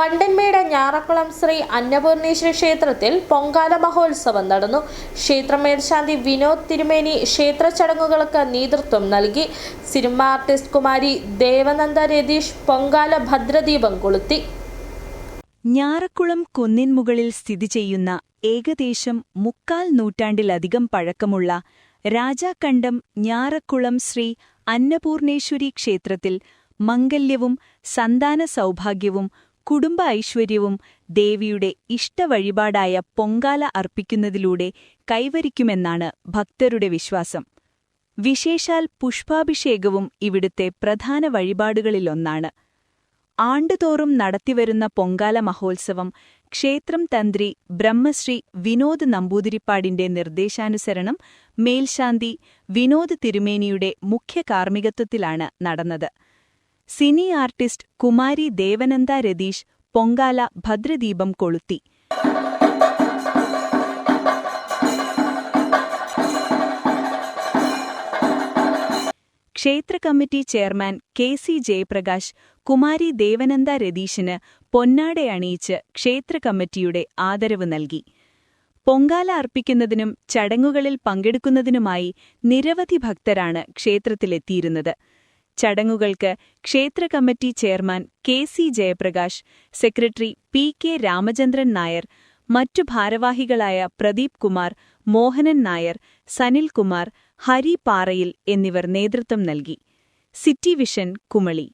വണ്ടൻമേട് ഞാറക്കുളം ശ്രീ അന്നപൂർണേശ്വര ക്ഷേത്രത്തിൽ പൊങ്കാല മഹോത്സവം നടന്നു. ക്ഷേത്ര മേൽശാന്തി വിനോദ് തിരുമേനി ക്ഷേത്ര ചടങ്ങുകൾക്ക് നേതൃത്വം നൽകി. സിനിമ ആർട്ടിസ്റ്റ് കുമാരി ദേവനന്ദ രതീഷ് പൊങ്കാല ഭദ്രദീപം കൊളുത്തി. ഞാറക്കുളം കുന്നിൻമുകളിൽ സ്ഥിതി ചെയ്യുന്ന ഏകദേശം മുക്കാൽ നൂറ്റാണ്ടിലധികം പഴക്കമുള്ള രാജാക്കണ്ടം ഞാറക്കുളം ശ്രീ അന്നപൂർണേശ്വരി ക്ഷേത്രത്തിൽ മംഗല്യവും സന്താന സൗഭാഗ്യവും കുടുംബ ഐശ്വര്യവും ദേവിയുടെ ഇഷ്ടവഴിപാടായ പൊങ്കാല അർപ്പിക്കുന്നതിലൂടെ കൈവരിക്കുമെന്നാണ് ഭക്തരുടെ വിശ്വാസം. വിശേഷാൽ പുഷ്പാഭിഷേകവും ഇവിടുത്തെ പ്രധാന വഴിപാടുകളിലൊന്നാണ്. ആണ്ടുതോറും നടത്തിവരുന്ന പൊങ്കാല മഹോത്സവം ക്ഷേത്രം തന്ത്രി ബ്രഹ്മശ്രീ വിനോദ് നമ്പൂതിരിപ്പാടിന്റെ നിർദ്ദേശാനുസരണം മേൽശാന്തി വിനോദ് തിരുമേനിയുടെ മുഖ്യ കാർമ്മികത്വത്തിലാണ് നടന്നത്. സിനി ആർട്ടിസ്റ്റ് കുമാരി ദേവനന്ദ രതീഷ് പൊങ്കാല ഭദ്രദീപം കൊളുത്തി. ക്ഷേത്ര committee chairman K C Jayaprakash Kumari Devananda രതീഷിന് പൊന്നാടയണിയിച്ച് ക്ഷേത്ര കമ്മിറ്റിയുടെ ആദരവ് നൽകി. പൊങ്കാല അർപ്പിക്കുന്നതിനും ചടങ്ങുകളിൽ പങ്കെടുക്കുന്നതിനുമായി നിരവധി ഭക്തരാണ് ക്ഷേത്രത്തിലെത്തിയിരുന്നത്. ചടങ്ങുകൾക്ക് ക്ഷേത്ര committee chairman K C Jayaprakash secretary P K Ramachandran Nair മറ്റു ഭാരവാഹികളായ പ്രദീപ് കുമാർ മോഹനൻ നായർ സനിൽകുമാർ ഹരി പാറയിൽ എന്നിവർ നേതൃത്വം നൽകി. City vision Kumily.